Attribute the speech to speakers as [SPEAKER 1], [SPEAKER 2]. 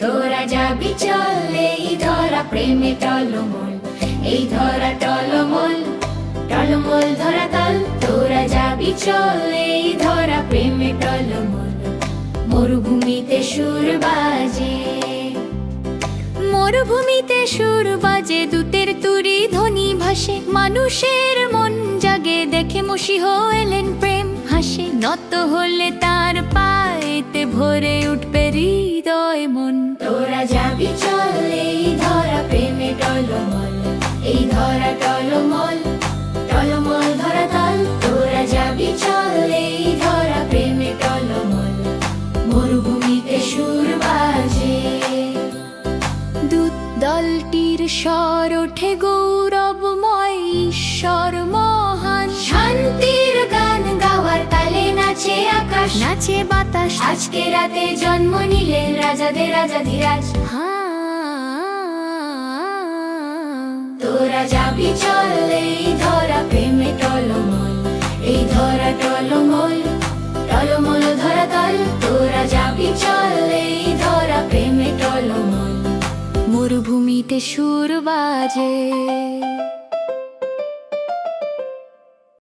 [SPEAKER 1] তোরা যাবি চলে, এই ধরা প্রেমে টলমল, এই ধরা টলমল টলমল ধরা তল। তোরা যাবি চলে, এই ধরা প্রেমে টলমল, মরুভূমিতে সুর বাজে।
[SPEAKER 2] মরুভূমিতে সুর বাজে, দূতের তুরি ধ্বনি ভাসে, মানুষের মন জাগে, দেখে মসিহ এলেন প্রেম, হাসে, নত হলে তার পায়েতে ভরে উঠবে হৃদয়
[SPEAKER 1] এই টলমল টলমল ধরা তল। তোরা যাবি চলে এই ধরা প্রেমে টলমল। মরুভূমিতে সুর বাজে।
[SPEAKER 2] দূত দলটির স্বর ওঠে গৌরবময় ঈশ্বর মহান।
[SPEAKER 1] শান্তির গান গাওয়ার তালে নাচে আকাশ।
[SPEAKER 2] নাচে বাতাস।
[SPEAKER 1] আজকে রাতে জন্ম নিলেন রাজাদের রাজা ধীরাজ
[SPEAKER 2] হ্যাঁ।
[SPEAKER 1] তোরা যাবি চল, এই ধরা প্রেমে টলমল, এই ধরা টলমল টলমল ধরা তল তোরা যাবি চল, এই ধরা প্রেমে টলমল।
[SPEAKER 2] মরুভূমিতে সুর বাজে।